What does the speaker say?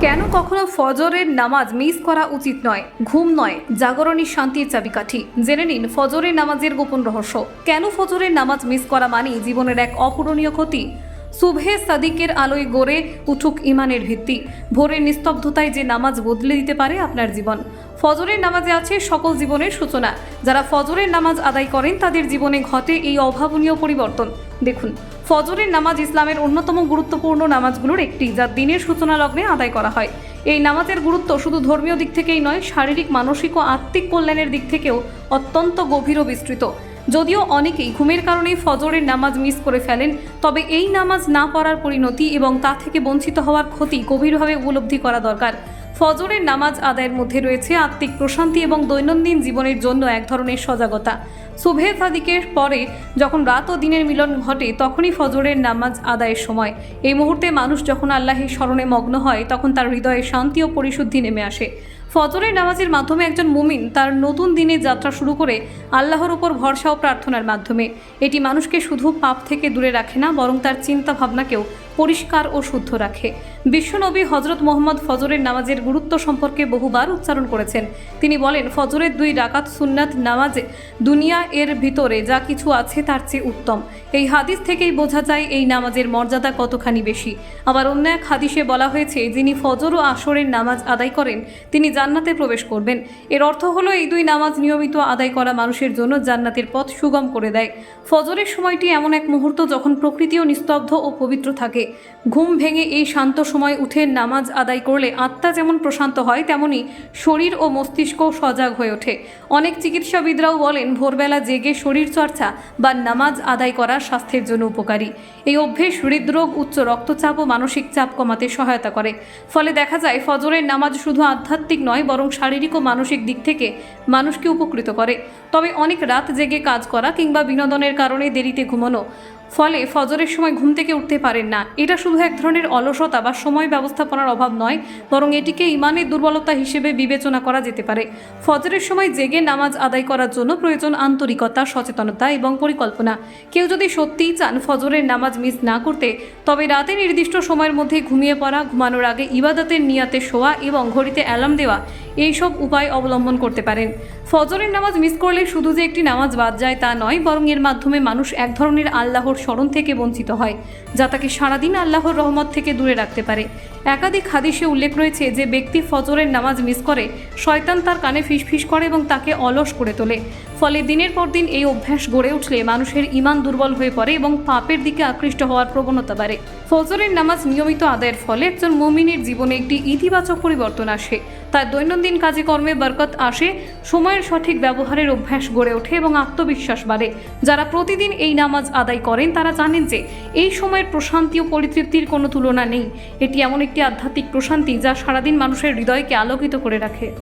কেন কখনো ফজরের নামাজ মিস করা উচিত নয়? ঘুম নয়। জাগরণী শান্তির চাবিকাঠি। জেনে নিন, ফজরের নামাজের গোপন রহস্য। কেন ফজরের নামাজ মিস করা মানেই জীবনের এক অপূরণীয় ক্ষতি? সুবহে সাদিকের আলোয় গড়ে উঠুক ইমানের ভিত্তি। ভোরের নিস্তব্ধতায় যে নামাজ বদলে দিতে পারে আপনার জীবন। ফজরের নামাজে আছে সকল জীবনের সূচনা। যারা ফজরের নামাজ আদায় করেন, তাদের জীবনে ঘটে এই অভাবনীয় পরিবর্তন। দেখুন ফজরের নামাজ ইসলামের অন্যতম গুরুত্বপূর্ণ নামাজগুলোর একটি, যা দিনের সূচনা লগ্নে আদায় করা হয়। এই নামাজের গুরুত্ব শুধু ধর্মীয় দিক থেকেই নয়, শারীরিক, মানসিক ও আত্মিক কল্যাণের দিক থেকেও অত্যন্ত গভীর ও বিস্তৃত। যদিও অনেকেই ঘুমের কারণে ফজরের নামাজ মিস করে ফেলেন, তবে এই নামাজ না পড়ার পরিণতি এবং তা থেকে বঞ্চিত হওয়ার ক্ষতি গভীরভাবে উপলব্ধি করা দরকার। ফজরের নামাজ আদায়ের মধ্যে রয়েছে আত্মিক প্রশান্তি এবং দৈনন্দিন জীবনের জন্য এক ধরনের সজাগতা। সুভে সাদিকের পরে যখন রাত ও দিনের মিলন ঘটে, তখনই ফজরের নামাজ আদায়ের সময়। এই মুহূর্তে মানুষ যখন আল্লাহের স্মরণে মগ্ন হয়, তখন তার হৃদয়ে শান্তি ও পরিশুদ্ধি নেমে আসে। ফজরের নামাজের মাধ্যমে একজন মুমিন তার নতুন দিনের যাত্রা শুরু করে আল্লাহর ওপর ভরসা ও প্রার্থনার মাধ্যমে। এটি মানুষকে শুধু পাপ থেকে দূরে রাখে না, বরং তার চিন্তা ভাবনাকেও পরিষ্কার ও শুদ্ধ রাখে। বিশ্বনবী হজরত মোহাম্মদ ফজরের নামাজের গুরুত্ব সম্পর্কে বহুবার উচ্চারণ করেছেন। তিনি বলেন, ফজরের দুই রাকাত সুন্নাত নামাজে দুনিয়া এর ভিতরে যা কিছু আছে তার চেয়ে উত্তম। এই হাদিস থেকেই বোঝা যায় এই নামাজের মর্যাদা কতখানি বেশি। আবার অন্য এক হাদিসে বলা হয়েছে, যিনি ফজর ও আসরের নামাজ আদায় করেন, তিনি জান্নাতে প্রবেশ করবেন। এর অর্থ হলো এই দুই নামাজ নিয়মিত আদায় করা মানুষের জন্য জান্নাতের পথ সুগম করে দেয়। ফজরের সময়টি এমন এক মুহূর্ত যখন প্রকৃতিও নিস্তব্ধ ও পবিত্র থাকে। ঘুম ভেঙে এই শান্ত সময় উঠে নামাজ আদায় করলে আত্মা যেমন প্রশান্ত হয়, তেমনি শরীর ও মস্তিষ্ক সজাগ হয়ে ওঠে। অনেক চিকিৎসাবিদরাও বলেন, ভোরবেলা জেগে শরীর চর্চা বা নামাজ আদায় করা স্বাস্থ্যের জন্য উপকারী। এই অভ্যেস হৃদরোগ, উচ্চ রক্তচাপ ও মানসিক চাপ কমাতে সহায়তা করে। ফলে দেখা যায়, ফজরের নামাজ শুধু আধ্যাত্মিক নয়, বরং শারীরিক ও মানসিক দিক থেকে মানুষকে উপকৃত করে। তবে অনেক রাত জেগে কাজ করা কিংবা বিনোদনের কারণে দেরিতে ঘুমানো ফলে ফজরের সময় ঘুম থেকে উঠতে পারেন না। এটা শুধু এক ধরনের অলসতা বা সময় ব্যবস্থাপনার অভাব নয়, বরং এটিকে ইমানের দুর্বলতা হিসেবে বিবেচনা করা যেতে পারে। ফজরের সময় জেগে নামাজ আদায় করার জন্য প্রয়োজন আন্তরিকতা, সচেতনতা এবং পরিকল্পনা। কেউ যদি সত্যিই চান ফজরের নামাজ মিস না করতে, তবে রাতে নির্দিষ্ট সময়ের মধ্যে ঘুমিয়ে পড়া, ঘুমানোর আগে ইবাদতের নিয়াতে শোয়া এবং ঘড়িতে অ্যালার্ম দেওয়া এইসব উপায় অবলম্বন করতে পারেন। ফজরের নামাজ মিস করলে শুধু যে একটি নামাজ বাদ যায় তা নয়, বরং এর মাধ্যমে মানুষ এক ধরনের আল্লাহর স্মরণ থেকে বঞ্চিত হয়, যা তাকে সারাদিন আল্লাহর রহমত থেকে দূরে রাখতে পারে। একাধিক হাদিসে উল্লেখ রয়েছে যে ব্যক্তি ফজরের নামাজ মিস করে, শয়তান তার কানে ফিসফিস করে এবং তাকে অলস করে তোলে। ফলে দিনের পর দিন এই অভ্যাস গড়ে উঠলে মানুষের ইমান দুর্বল হয়ে পড়ে এবং পাপের দিকে আকৃষ্ট হওয়ার প্রবণতা বাড়ে। ফজরের নামাজ নিয়মিত আদায়ের ফলে একজন মুমিনের জীবনে একটি ইতিবাচক পরিবর্তন আসে। তার দৈনন্দিন কাজে কর্মে বরকত আসে, সময়ের সঠিক ব্যবহারের অভ্যাস গড়ে ওঠে এবং আত্মবিশ্বাস বাড়ে। যারা প্রতিদিন এই নামাজ আদায় করেন, তারা জানেন যে এই সময়ের প্রশান্তি ও পরিতৃপ্তির কোনো তুলনা নেই। এটি এমন একটি আধ্যাত্মিক প্রশান্তি যা সারাদিন মানুষের হৃদয়কে আলোকিত করে রাখে।